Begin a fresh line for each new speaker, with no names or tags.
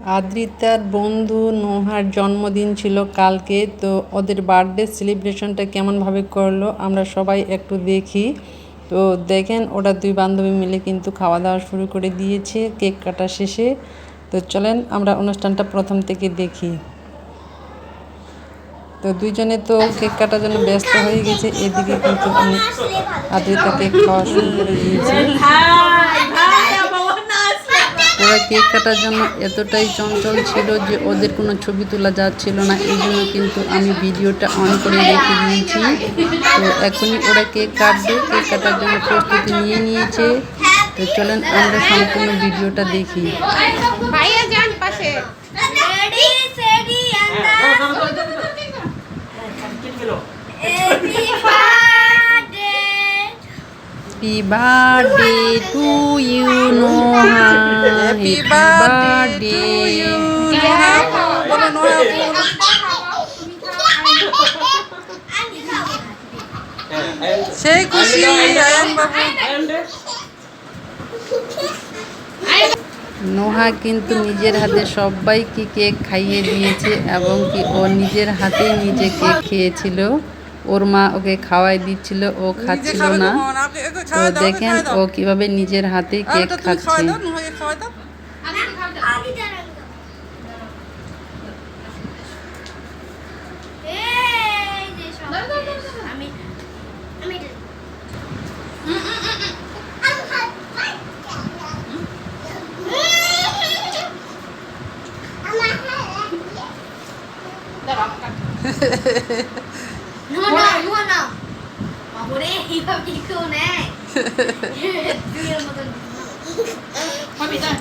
আদ্রিতার বন্ধু নোহার জন্মদিন ছিল কালকে, তো ওদের বার্থডে সেলিব্রেশনটা কেমনভাবে করল আমরা সবাই একটু দেখি। তো দেখেন, ওরা দুই বান্ধবী মিলে কিন্তু খাওয়া দাওয়া শুরু করে দিয়েছে, কেক কাটা শেষে। তো চলেন, আমরা অনুষ্ঠানটা প্রথম থেকে দেখি। তো দুইজনে তো কেক কাটার জন্য ব্যস্ত হয়ে গেছে, এদিকে কিন্তু আদ্রিতা কেক খাওয়া শুরু করে দিয়েছি। কেক কাটার জন্য এতটাই চঞ্চল ছিল যে ওদের কোনো ছবি তোলা যাচ্ছিল না। এই জন্য কিন্তু আমি ভিডিওটা অন করে রেখে দিয়েছি। তো এখনই ওরা কেক কাটবে, কেক কাটার জন্য প্রস্তুতি নিয়ে নিয়েছে। তো চলেন আমরা সম্পূর্ণ ভিডিওটা দেখি। Happy birthday to you Noha happy birthday
সেই খুশি আয়ান বাবু
নোহা কিন্তু নিজের হাতে সবাইকে কেক খাইয়ে দিয়েছে এবং কি ও নিজের হাতেই নিজে কেক খেয়েছিল। ওর মা ওকে খাওয়াই দিচ্ছিল ও খাচ্ছিল না। তো দেখেন ও কীভাবে নিজের
হাতে
কেক খাচ্ছে।
খাওয়াই দাও নুহাইকে খাওয়াই দাও
আগে দাঁড়ান তো। এই যে সব শেষ। আমি আমি এটা- নুহা নাও, নুহা নাও। বাবুরে, এইভাবে কেউ নেয়। দুইয়ের মতন।
ভাবি যান